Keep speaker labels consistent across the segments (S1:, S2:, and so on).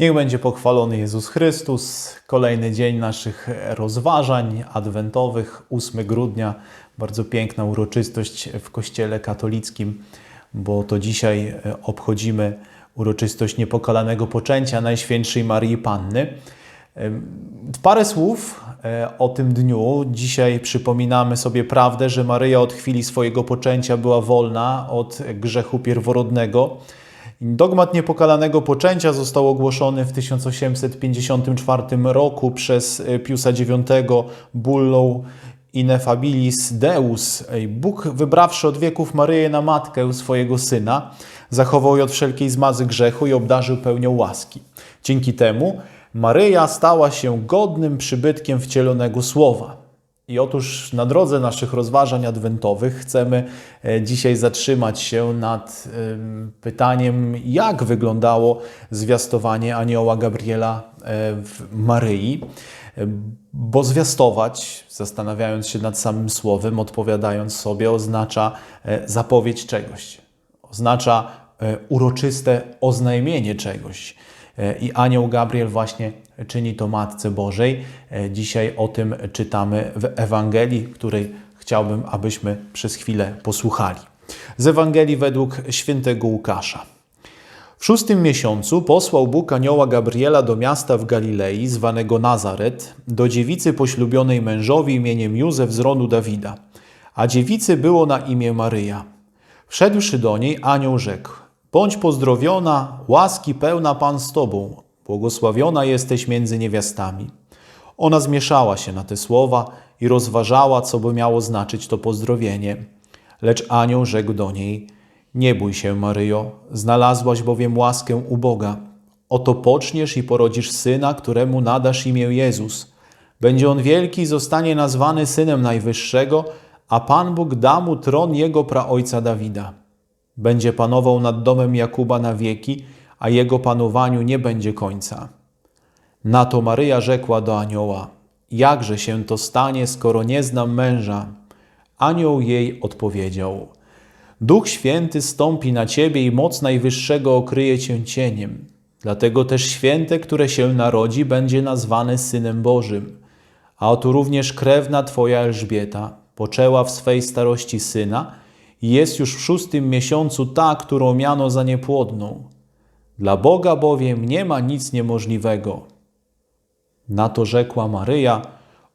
S1: Niech będzie pochwalony Jezus Chrystus. Kolejny dzień naszych rozważań adwentowych, 8 grudnia. Bardzo piękna uroczystość w Kościele katolickim, bo to dzisiaj obchodzimy uroczystość niepokalanego poczęcia Najświętszej Marii Panny. Parę słów e, o tym dniu. Dzisiaj przypominamy sobie prawdę, że Maryja od chwili swojego poczęcia była wolna od grzechu pierworodnego. Dogmat niepokalanego poczęcia został ogłoszony w 1854 roku przez Piusa IX bullą Ineffabilis Deus. Bóg, wybrawszy od wieków Maryję na matkę swojego syna, zachował jej od wszelkiej zmazy grzechu i obdarzył pełnią łaski. Dzięki temu Maryja stała się godnym przybytkiem wcielonego Słowa. I otóż na drodze naszych rozważań adwentowych chcemy dzisiaj zatrzymać się nad pytaniem, jak wyglądało zwiastowanie anioła Gabriela w Maryi. Bo zwiastować, zastanawiając się nad samym słowem, odpowiadając sobie, oznacza zapowiedź czegoś, oznacza uroczyste oznajmienie czegoś. I anioł Gabriel właśnie czyni to Matce Bożej. Dzisiaj o tym czytamy w Ewangelii, której chciałbym, abyśmy przez chwilę posłuchali. Z Ewangelii według świętego Łukasza. W szóstym miesiącu posłał Bóg anioła Gabriela do miasta w Galilei, zwanego Nazaret, do dziewicy poślubionej mężowi imieniem Józef z rodu Dawida. A dziewicy było na imię Maryja. Wszedłszy do niej, anioł rzekł: Bądź pozdrowiona, łaski pełna Pan z Tobą, błogosławiona jesteś między niewiastami. Ona zmieszała się na te słowa i rozważała, co by miało znaczyć to pozdrowienie. Lecz anioł rzekł do niej: Nie bój się, Maryjo, znalazłaś bowiem łaskę u Boga. Oto poczniesz i porodzisz syna, któremu nadasz imię Jezus. Będzie on wielki i zostanie nazwany synem Najwyższego, a Pan Bóg da mu tron jego praojca Dawida. Będzie panował nad domem Jakuba na wieki, a jego panowaniu nie będzie końca. Na to Maryja rzekła do anioła: Jakże się to stanie, skoro nie znam męża? Anioł jej odpowiedział: Duch Święty stąpi na ciebie i moc Najwyższego okryje cię cieniem. Dlatego też święte, które się narodzi, będzie nazwane synem Bożym. A oto również krewna twoja Elżbieta poczęła w swej starości syna jest już w szóstym miesiącu ta, którą miano za niepłodną. Dla Boga bowiem nie ma nic niemożliwego. Na to rzekła Maryja: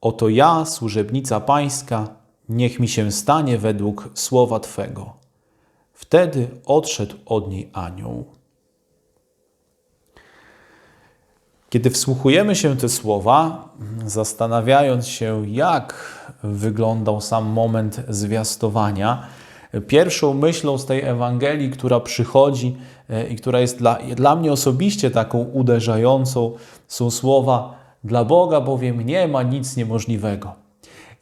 S1: Oto ja, służebnica Pańska, niech mi się stanie według słowa Twego. Wtedy odszedł od niej anioł. Kiedy wsłuchujemy się te słowa, zastanawiając się, jak wyglądał sam moment zwiastowania, pierwszą myślą z tej Ewangelii, która przychodzi i która jest dla, dla mnie osobiście taką uderzającą, są słowa: Dla Boga bowiem nie ma nic niemożliwego.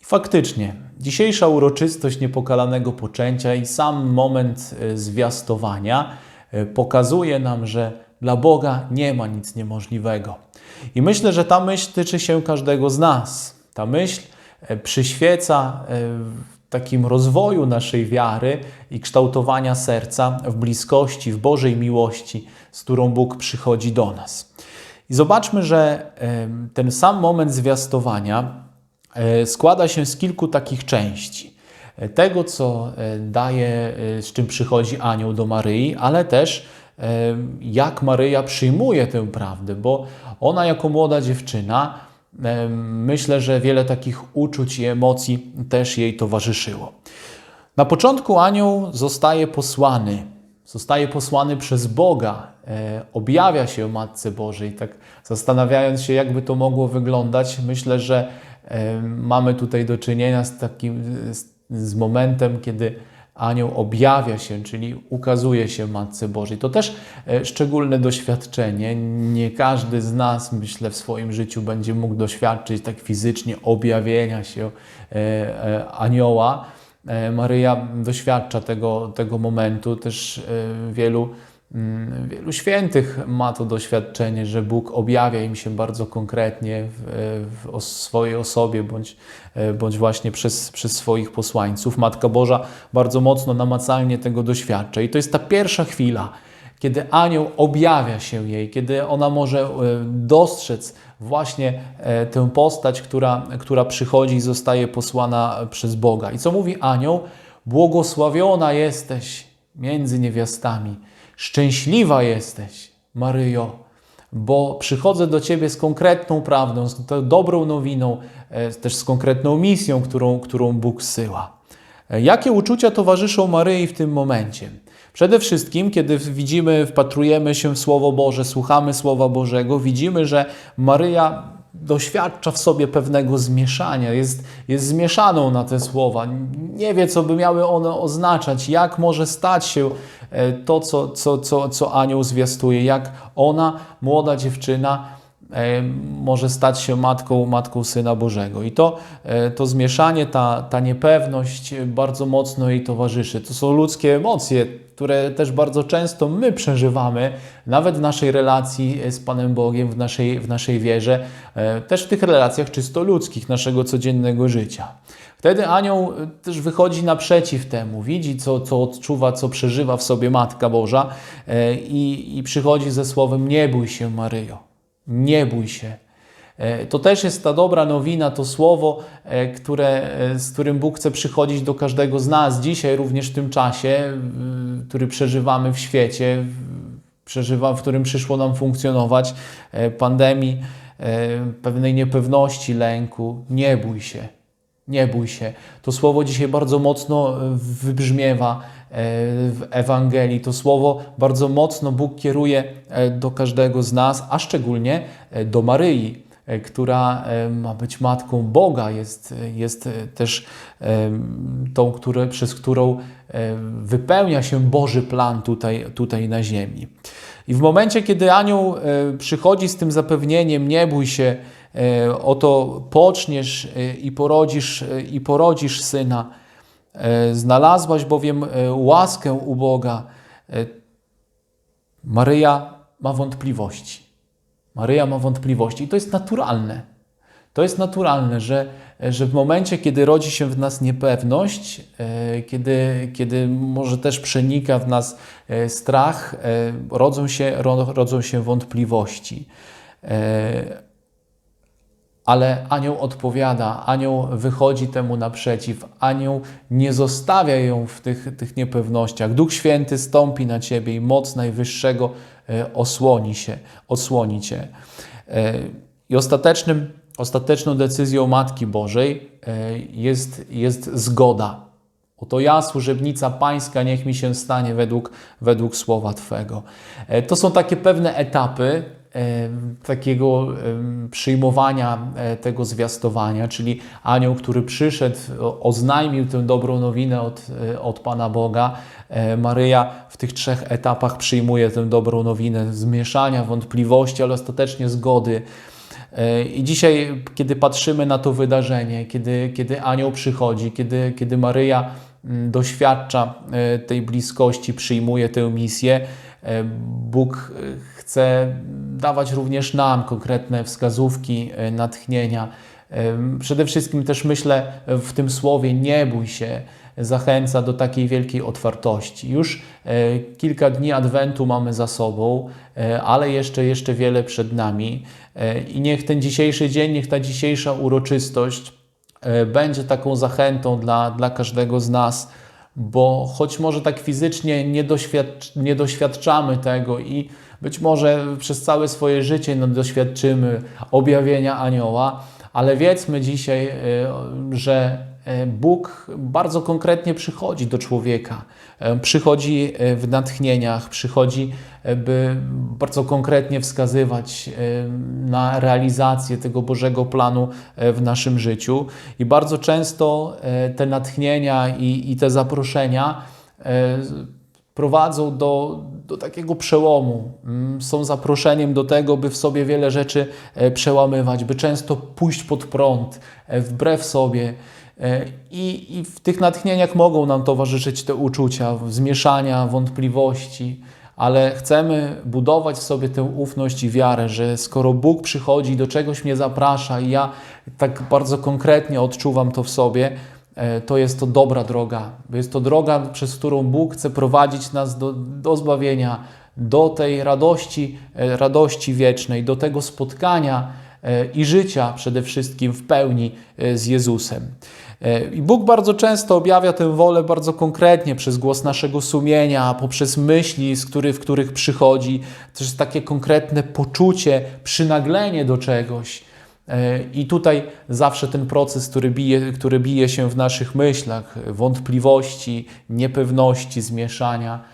S1: I faktycznie, dzisiejsza uroczystość niepokalanego poczęcia i sam moment zwiastowania pokazuje nam, że dla Boga nie ma nic niemożliwego. I myślę, że ta myśl tyczy się każdego z nas. Ta myśl przyświeca takim rozwoju naszej wiary i kształtowania serca w bliskości, w Bożej miłości, z którą Bóg przychodzi do nas. I zobaczmy, że ten sam moment zwiastowania składa się z kilku takich części. Tego, co daje, z czym przychodzi anioł do Maryi, ale też jak Maryja przyjmuje tę prawdę, bo ona jako młoda dziewczyna myślę, że wiele takich uczuć i emocji też jej towarzyszyło. Na początku anioł zostaje posłany, zostaje posłany przez Boga, objawia się Matce Bożej. Tak zastanawiając się, jakby to mogło wyglądać, myślę, że mamy tutaj do czynienia z takim z momentem, kiedy anioł objawia się, czyli ukazuje się Matce Bożej. To też szczególne doświadczenie. Nie każdy z nas, myślę, w swoim życiu będzie mógł doświadczyć tak fizycznie objawienia się anioła. Maryja doświadcza tego, tego momentu. Też wielu, wielu świętych ma to doświadczenie, że Bóg objawia im się bardzo konkretnie w, w swojej osobie, bądź, bądź właśnie przez, przez swoich posłańców. Matka Boża bardzo mocno namacalnie tego doświadcza. I to jest ta pierwsza chwila, kiedy anioł objawia się jej, kiedy ona może e, dostrzec właśnie e, tę postać, która, która przychodzi i zostaje posłana przez Boga. I co mówi anioł? Błogosławiona jesteś między niewiastami, szczęśliwa jesteś, Maryjo, bo przychodzę do Ciebie z konkretną prawdą, z dobrą nowiną, e, też z konkretną misją, którą, którą Bóg zsyła. E, Jakie uczucia towarzyszą Maryi w tym momencie? Przede wszystkim, kiedy widzimy, wpatrujemy się w Słowo Boże, słuchamy Słowa Bożego, widzimy, że Maryja doświadcza w sobie pewnego zmieszania, jest, jest zmieszaną na te słowa. Nie wie, co by miały one oznaczać, jak może stać się e, to, co, co, co, co anioł zwiastuje, jak ona, młoda dziewczyna, może stać się matką, matką Syna Bożego. I to, e, to zmieszanie, ta, ta niepewność bardzo mocno jej towarzyszy. To są ludzkie emocje, które też bardzo często my przeżywamy, nawet w naszej relacji z Panem Bogiem, w naszej, w naszej wierze, e, też w tych relacjach czysto ludzkich, naszego codziennego życia. Wtedy anioł też wychodzi naprzeciw temu, widzi, co, co odczuwa, co przeżywa w sobie Matka Boża e, i, i przychodzi ze słowem: Nie bój się, Maryjo, nie bój się. E, To też jest ta dobra nowina, to słowo, e, które, e, z którym Bóg chce przychodzić do każdego z nas dzisiaj, również w tym czasie, który przeżywamy w świecie, przeżywa, w którym przyszło nam funkcjonować, pandemii, pewnej niepewności, lęku. Nie bój się. Nie bój się. To słowo dzisiaj bardzo mocno wybrzmiewa w Ewangelii. To słowo bardzo mocno Bóg kieruje e, do każdego z nas, a szczególnie e, do Maryi, e, która e, ma być matką Boga, jest, jest e, też e, tą, które, przez którą e, wypełnia się Boży plan tutaj, tutaj na ziemi. I w momencie, kiedy anioł e, przychodzi z tym zapewnieniem, nie bój się, e, oto poczniesz e, i porodzisz, e, i porodzisz syna, e, znalazłaś bowiem e, łaskę u Boga, e, Maryja ma wątpliwości. Maryja ma wątpliwości i to jest naturalne. To jest naturalne, że, że w momencie, kiedy rodzi się w nas niepewność, e, kiedy, kiedy może też przenika w nas e, strach, e, rodzą się, ro- rodzą się wątpliwości. Ale anioł odpowiada, anioł wychodzi temu naprzeciw, anioł nie zostawia ją w tych, tych niepewnościach. Duch Święty stąpi na ciebie i moc Najwyższego e, osłoni się, odsłoni cię. E, I ostatecznym, ostateczną decyzją Matki Bożej e, jest, jest zgoda. Oto ja, służebnica Pańska, niech mi się stanie według, według słowa Twego. To są takie pewne etapy takiego em, przyjmowania e, tego zwiastowania, czyli anioł, który przyszedł, oznajmił tę dobrą nowinę od, e, od Pana Boga. E, Maryja w tych trzech etapach przyjmuje tę dobrą nowinę zmieszania, wątpliwości, ale ostatecznie zgody. E, I dzisiaj, kiedy patrzymy na to wydarzenie, kiedy, kiedy anioł przychodzi, kiedy, kiedy Maryja mm, doświadcza e, tej bliskości, przyjmuje tę misję, e, Bóg e, chce dawać również nam konkretne wskazówki, e, natchnienia. E, Przede wszystkim też myślę w tym słowie nie bój się, zachęca do takiej wielkiej otwartości. Już e, kilka dni Adwentu mamy za sobą, e, ale jeszcze, jeszcze wiele przed nami. E, I niech ten dzisiejszy dzień, niech ta dzisiejsza uroczystość e, będzie taką zachętą dla, dla każdego z nas, bo choć może tak fizycznie nie, doświadcz, nie doświadczamy tego i być może przez całe swoje życie no, doświadczymy objawienia anioła, ale wiedzmy dzisiaj, e, że Bóg bardzo konkretnie przychodzi do człowieka. E, Przychodzi e, w natchnieniach, przychodzi, e, by bardzo konkretnie wskazywać e, na realizację tego Bożego planu e, w naszym życiu. I bardzo często e, te natchnienia i, i te zaproszenia e, prowadzą do, do takiego przełomu. Mm, Są zaproszeniem do tego, by w sobie wiele rzeczy e, przełamywać, by często pójść pod prąd, e, wbrew sobie. E, I, I w tych natchnieniach mogą nam towarzyszyć te uczucia, zmieszania, wątpliwości, ale chcemy budować w sobie tę ufność i wiarę, że skoro Bóg przychodzi i do czegoś mnie zaprasza i ja tak bardzo konkretnie odczuwam to w sobie, e, to jest to dobra droga. Jest to droga, przez którą Bóg chce prowadzić nas do, do zbawienia, do tej radości, e, radości wiecznej, do tego spotkania i życia przede wszystkim w pełni z Jezusem. E, I Bóg bardzo często objawia tę wolę bardzo konkretnie przez głos naszego sumienia, poprzez myśli, z który, w których przychodzi, też takie konkretne poczucie, przynaglenie do czegoś. E, I tutaj zawsze ten proces, który bije, który bije się w naszych myślach, wątpliwości, niepewności, zmieszania,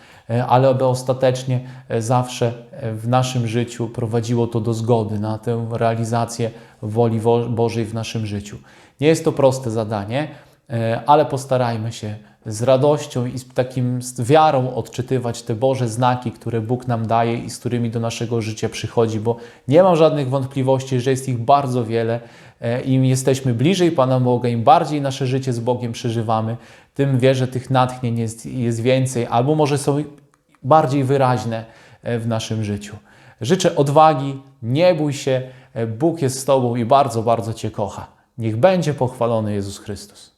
S1: ale aby ostatecznie e, zawsze e, w naszym życiu prowadziło to do zgody na tę realizację woli Wo- Bożej w naszym życiu. Nie jest to proste zadanie, e, ale postarajmy się z radością i z takim z wiarą odczytywać te Boże znaki, które Bóg nam daje i z którymi do naszego życia przychodzi, bo nie mam żadnych wątpliwości, że jest ich bardzo wiele. E, Im jesteśmy bliżej Pana Boga, im bardziej nasze życie z Bogiem przeżywamy, tym wierzę, tych natchnień jest, jest więcej, albo może są bardziej wyraźne e, w naszym życiu. Życzę odwagi, nie bój się, e, Bóg jest z Tobą i bardzo, bardzo Cię kocha. Niech będzie pochwalony Jezus Chrystus.